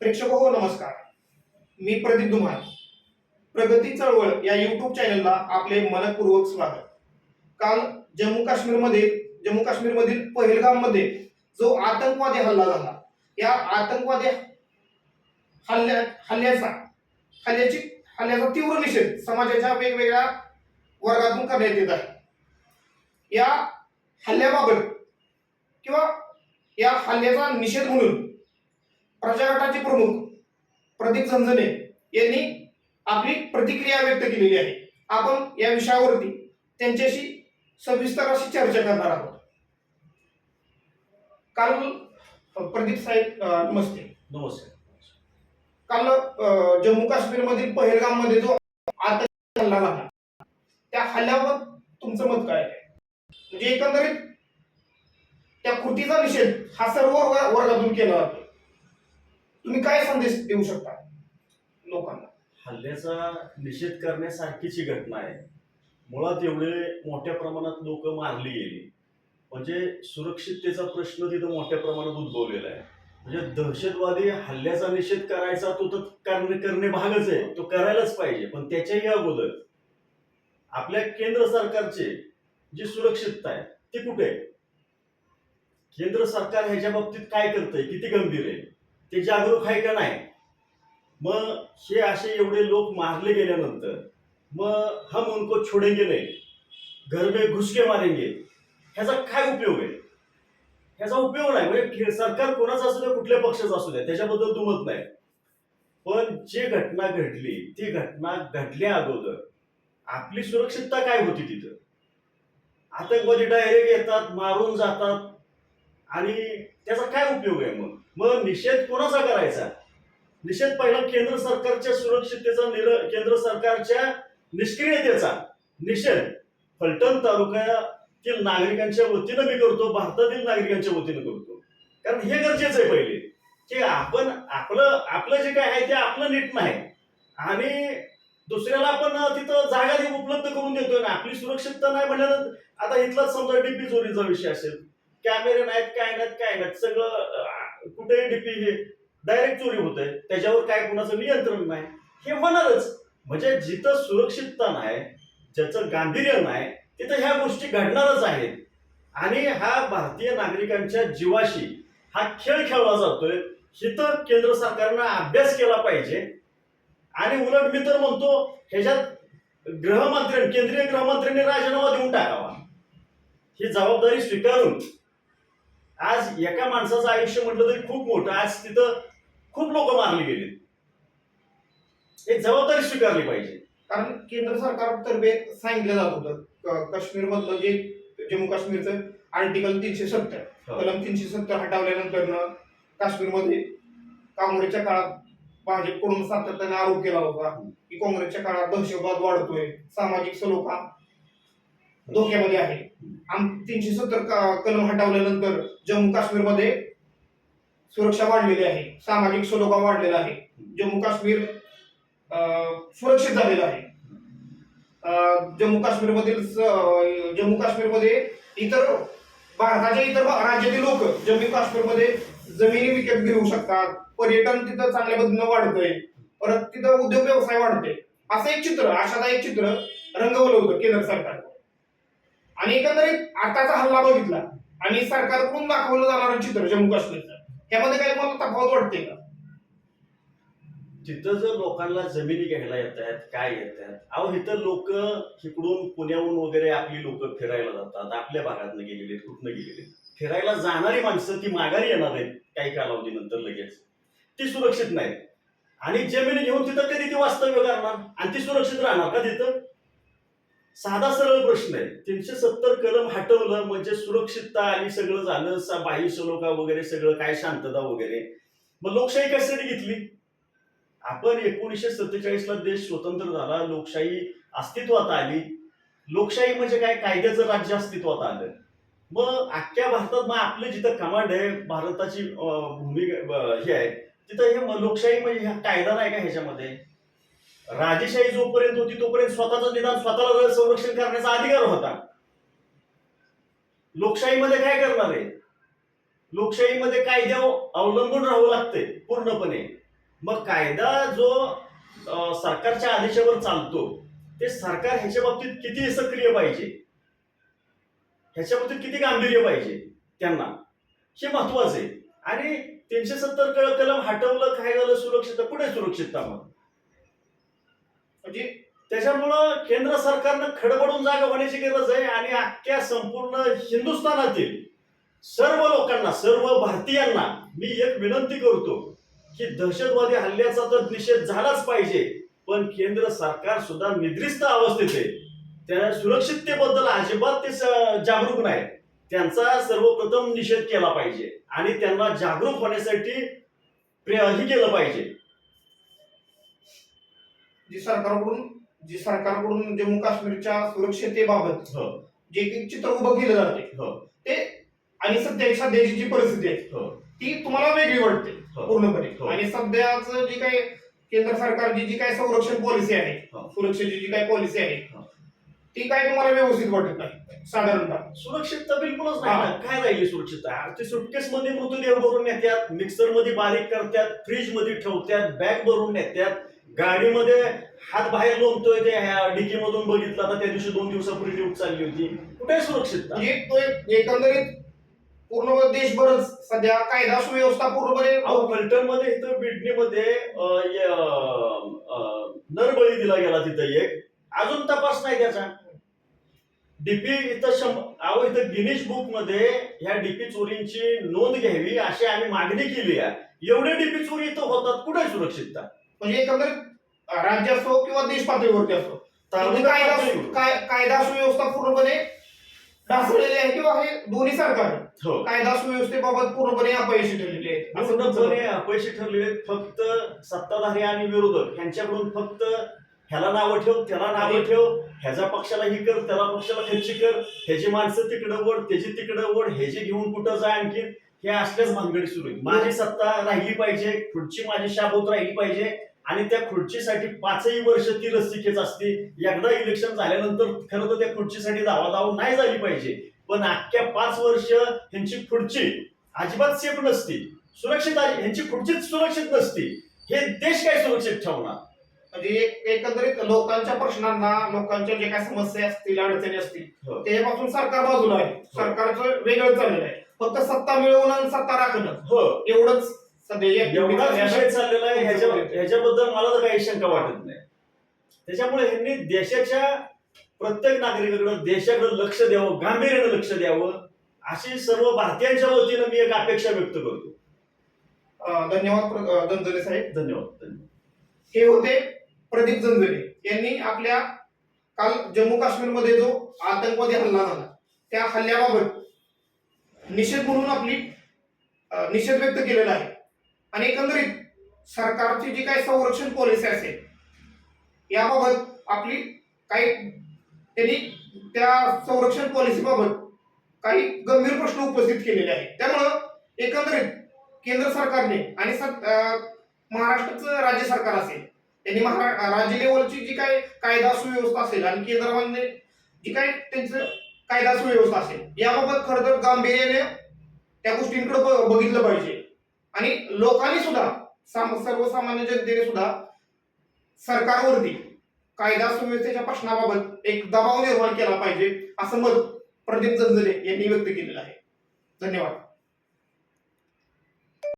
प्रेक्षक हो नमस्कार. मी प्रदीप धुमाळ. प्रगती चळवळ या युट्यूब चॅनलला आपले मनपूर्वक स्वागत. काल जम्मू काश्मीरमध्ये जम्मू काश्मीरमधील पहिलगाममध्ये जो आतंकवादी हल्ला झाला या आतंकवादी हल्ल्या हल्ल्याचा हल्ल्याची हल्ल्याचा तीव्र निषेध समाजाच्या वेगवेगळ्या वर्गातून करण्यात येत आहे. या हल्ल्याबाबत किंवा या हल्ल्याचा निषेध म्हणून प्रजागटाचे प्रमुख प्रदीप झंझने यांनी आपली प्रतिक्रिया व्यक्त केलेली आहे. आपण या विषयावरती त्यांच्याशी सविस्तर अशी चर्चा करणार आहोत. काल प्रदीप साहेब नमस्ते. नमस्कार काल जम्मू काश्मीरमधील पहलगाममध्ये जो आतंकी हल्ला झाला त्या हल्ल्यावर तुमचं मत काय आहे? म्हणजे एकंदरीत त्या कृतीचा निषेध हा सर्व वर्गा- वर्गातून केला जातो तुम्ही काय संदेश देऊ शकता लोकांना? हल्ल्याचा निषेध करण्यासारखीची घटना आहे. मुळात एवढे मोठ्या प्रमाणात लोक मारली गेली. म्हणजे सुरक्षिततेचा प्रश्न तिथं मोठ्या प्रमाणात उद्भवलेला आहे. म्हणजे दहशतवादी हल्ल्याचा निषेध करायचा तो तर करणे करणे भागच आहे. तो करायलाच पाहिजे. पण त्याच्याही अगोदर आपल्या केंद्र सरकारचे जी सुरक्षितता आहे ती कुठे आहे? केंद्र सरकार ह्याच्या बाबतीत काय करतंय? किती गंभीर आहे? ते जागरूक आहे का नाही? मग हे असे एवढे लोक मारले गेल्यानंतर मग हम उनको छोडेंगे नाही घर में घुसके मारेंगे ह्याचा काय उपयोग आहे? ह्याचा उपयोग नाही म्हणजे सरकार कोणाचं असू द्या कुठल्या पक्षाचं असू द्या त्याच्याबद्दल दुमत नाही. पण जी घटना घडली ती घटना घडल्या अगोदर आपली सुरक्षितता काय होती तिथं? आतंकवादी डायरेक्ट येतात मारून जातात आणि त्याचा काय उपयोग आहे मग? मग निषेध कोणाचा करायचा? निषेध पहिला केंद्र सरकारच्या सुरक्षिततेचा निर केंद्र सरकारच्या निष्क्रियतेचा. निषेध. फलटण तालुक्यातील नागरिकांच्या वतीनं मी करतो भारतातील नागरिकांच्या वतीनं करतो. कारण हे गरजेचं आहे पहिले. की आपण आपलं आपलं जे काय आहे ते आपलं नीट नाही. आणि दुसऱ्याला आपण तिथं जागा उपलब्ध करून देतोय. ना आपली सुरक्षितता नाही म्हणल्यानंतर आता इथलाच समजा डीपी चोरीचा विषय असेल कॅमेरे नाहीत काय नाहीत काय नाहीत. सगळं कुठेही डीपी हे डायरेक्ट चोरी होत आहे त्याच्यावर काय कुणाचं नियंत्रण नाही. हे होणारच. म्हणजे जिथं सुरक्षितता नाही ज्याचं गांभीर्य नाही तिथं ह्या गोष्टी घडणारच आहेत. आणि हा भारतीय नागरिकांच्या जीवाशी हा खेळ खेळला जातोय. हिथं केंद्र सरकारनं अभ्यास केला पाहिजे. आणि उलट मी तर म्हणतो ह्याच्यात गृहमंत्री केंद्रीय गृहमंत्र्यांनी राजीनामा देऊन टाकावा. ही जबाबदारी स्वीकारून आज एका माणसाचं आयुष्य म्हटलं तरी खूप मोठं. आज तिथं खूप लोक मारली गेली एक जबाबदारी स्वीकारली पाहिजे. कारण केंद्र सरकारतर्फे सांगितलं जात होतं क- काश्मीरमधलं जे जम्मू काश्मीरचं आर्टिकल तीनशे सत्तर हो. कलम तीनशे सत्तर हटवल्यानंतर काश्मीरमध्ये काँग्रेसच्या काळात भाजपकडून सातत्याने आरोप केला होता की काँग्रेसच्या काळात दहशतवाद वाढतोय सामाजिक सलोखा धोक्यामध्ये आहे. आम तीनशे सत्तर क- कलम हटवल्यानंतर जम्मू काश्मीरमध्ये सुरक्षा वाढलेली आहे. सामाजिक सलोखा वाढलेला आहे. जम्मू काश्मीर सुरक्षित झालेलं आहे. जम्मू काश्मीरमधील जम्मू काश्मीरमध्ये इतर भारताच्या इतर भा- राज्यातील लोक जम्मू काश्मीरमध्ये जमिनी विकत घेऊ शकतात. पर्यटन तिथं चांगल्या पद्धतीनं वाढतंय. परत तिथं उद्योग व्यवसाय वाढतोय. असं एक चित्र आशादायक चित्र रंगवलं होतं केंद्र सरकार आणि एकंदरीत आताचा हल्ला बघितला. आणि सरकारकडून दाखवलं जाणारं चित्र जम्मू काश्मीरचं. त्यामध्ये काही मला तफावत वाटते का? तिथं जर लोकांना जमिनी घ्यायला येत आहेत काय येत आहेत अहो इथं लोक इकडून पुण्याहून वगैरे आपली लोक फिरायला जातात आपल्या भागातनं गेलेले कुठनं गेलेले फिरायला जाणारी माणसं ती माघारी येणार आहेत काही कालावधीनंतर लगेच. ती सुरक्षित नाहीत. आणि जमिनी घेऊन तिथं कधी ती वास्तव्य करणार? आणि ती सुरक्षित राहणार का तिथं? साधा सरळ प्रश्न आहे. तीनशे सत्तर कलम हटवलं म्हणजे सुरक्षितता आणि सगळं झालं सा- बाह्य सलोखा वगैरे सगळं काय शांतता वगैरे. मग लोकशाही कशासाठी घेतली? आपण एकोणीसशे सत्तेचाळीस ला देश स्वतंत्र झाला लोकशाही अस्तित्वात आली. लोकशाही म्हणजे काय? कायद्याचं राज्य अस्तित्वात आलं. मग अख्ख्या भारतात मग आपलं जिथं कमांड आहे भारताची भूमिका हे आहे तिथं हे लोकशाही म्हणजे हा कायदा नाही का ह्याच्यामध्ये? राजेशाही जोपर्यंत होती तोपर्यंत स्वतःचं निदान स्वतःला संरक्षण करण्याचा अधिकार होता. लोकशाहीमध्ये काय करणार आहे? लोकशाहीमध्ये कायद्यावर अवलंबून राहू लागते पूर्णपणे. मग कायदा जो सरकारच्या आदेशावर चालतो ते सरकार ह्याच्या बाबतीत किती सक्रिय पाहिजे ह्याच्या बाबतीत किती गांभीर्य पाहिजे त्यांना. हे महत्वाचं आहे. आणि तीनशे सत्तर कलम हटवलं काय झालं सुरक्षितता कुठे सुरक्षितता मग. म्हणजे त्याच्यामुळं केंद्र सरकारनं खडबडून जागा होण्याची गरज आहे आणि अख्ख्या संपूर्ण हिंदुस्थानातील सर्व लोकांना सर्व भारतीयांना मी एक विनंती करतो की दहशतवादी हल्ल्याचा तर निषेध झालाच पाहिजे पण केंद्र सरकार सुद्धा निद्रिस्त अवस्थेत आहे. त्या सुरक्षिततेबद्दल अजिबात ते जागरूक नाही. त्यांचा सर्वप्रथम निषेध केला पाहिजे आणि त्यांना जागरूक होण्यासाठी प्रे- हे केलं पाहिजे. जी सरकारकडून जी सरकारकडून जम्मू काश्मीरच्या सुरक्षिततेबाबत हो जे काही चित्र उभं केलं जाते हो ते आणि सध्या सध्याची जी परिस्थिती आहे हो ती तुम्हाला वेगळी वाटते. पूर्णपणे. आणि सध्याच जी काही केंद्र सरकारची जी काही संरक्षण पॉलिसी आहे. सुरक्षेची जी काही पॉलिसी आहे. ती काय तुम्हाला व्यवस्थित वाटत नाही साधारणतः सुरक्षितता बिलकुलच नाही. काय राहिली सुरक्षितता ते सुटकेस मध्ये मृतदेह भरून नेत्यात मिक्सरमध्ये बारीक करतात फ्रीजमध्ये ठेवतात बॅग भरून नेत्यात गाडीमध्ये हात बाहेर लोंबतोय ते डिकी मधून बघितलं आता त्या दिवशी दोन दिवसापूर्वी न्यूज चालली होती. कुठे म्हणजे तो एक एकंदरीत पूर्ण देशभरच सध्या कायदा सुव्यवस्था पूर्णपणे अहो फलटणमध्ये इथं बिडणीमध्ये अं, य- अं, नरबळी दिला गेला तिथं एक. अजून तपास नाही त्याचा. डीपी इथं शंभ अहो इथं गिनीश बुकमध्ये ह्या डीपी चोरींची नोंद घ्यावी अशी आम्ही मागणी केली आहे. एवढे डीपी चोरी इथं होतात कुठे सुरक्षितता म्हणजे एकंदरीत राज्य असो किंवा देश पातळीवरती असो म्हणजे कायदा कायदा सुव्यवस्था पूर्णपणे ढासळलेली आहे किंवा हे दोन्ही सरकार हो. कायदा सुव्यवस्थेबाबत पूर्णपणे अपयशी ठरलेली आहे. असं तुमचं पूर्णपणे अपयशी ठरलेले आहेत. फक्त सत्ताधारी आणि विरोधक यांच्याकडून फक्त ह्याला नावं ठेव त्याला नावं ठेव ह्याच्या पक्षाला ही कर त्याला पक्षाला ह्याची कर ह्याची माणसं तिकडं ओढ त्याची तिकडं ओढ ह्याची घेऊन कुठं जा आणखी? हे असल्याच भानगडी सुरू आहे माझी सत्ता राहिली पाहिजे खुर्ची माझी शाबूत राहिली पाहिजे. आणि त्या खुर्चीसाठी पाचही वर्ष ती रस्तिकेच असते. एकदा इलेक्शन झाल्यानंतर खरं तर त्या खुर्चीसाठी धावाधाव नाही झाली पाहिजे. पण अख्ख्या पाच वर्ष ह्यांची खुर्ची अजिबात सेफ नसती. सुरक्षित ह्यांची खुर्चीच सुरक्षित नसती. हे देश काय सुरक्षित ठेवणार? म्हणजे एक- एकंदरीत लोकांच्या प्रश्नांना लोकांच्या जे काही समस्या असतील अडचणी असतील हो. त्यापासून सरकार बाजूला आहे. सरकारचं वेगळं चाललेलं आहे. फक्त सत्ता मिळवणं आणि सत्ता राखणं. हो. एवढंच विषय चाललेला आहे ह्याच्या ह्याच्याबद्दल मला तर काही शंका वाटत नाही. त्याच्यामुळे ह्यांनी देशाच्या प्रत्येक नागरिकाकडे देशाकडे लक्ष द्यावं गांभीर्यानं लक्ष द्यावं अशी सर्व भारतीयांच्या वतीनं मी एक अपेक्षा व्यक्त करतो. धन्यवाद दंजले साहेब. धन्यवाद धन्यवाद. हे होते प्रदीप जंजले यांनी आपल्या काल जम्मू काश्मीरमध्ये जो आतंकवादी हल्ला झाला त्या हल्ल्याबाबत निषेध म्हणून आपली निषेध व्यक्त केलेला आहे. आणि एकंदरीत सरकारची जी काही संरक्षण पॉलिसी असेल याबाबत आपली काही त्यांनी त्या संरक्षण पॉलिसीबाबत काही गंभीर प्रश्न उपस्थित केलेले आहेत. त्यामुळं एकंदरीत केंद्र सरकारने आणि महाराष्ट्राचं राज्य सरकार असेल त्यांनी महारा राज्य लेवलची जी काही कायदा सुव्यवस्था असेल आणि केंद्रामध्ये म्हणजे जी काही त्यांचं कायदा सुव्यवस्था असेल याबाबत खरं तर गांभीर्याने त्या गोष्टींकडे ब- बघितलं पाहिजे. आणि लोकांनी सुद्धा साम- सर्वसामान्य जनतेने सुद्धा सरकारवरती कायदा सुव्यवस्थेच्या प्रश्नाबाबत एक दबाव निर्माण केला पाहिजे असं मत प्रदीप जंजले यांनी व्यक्त केलेलं आहे. धन्यवाद.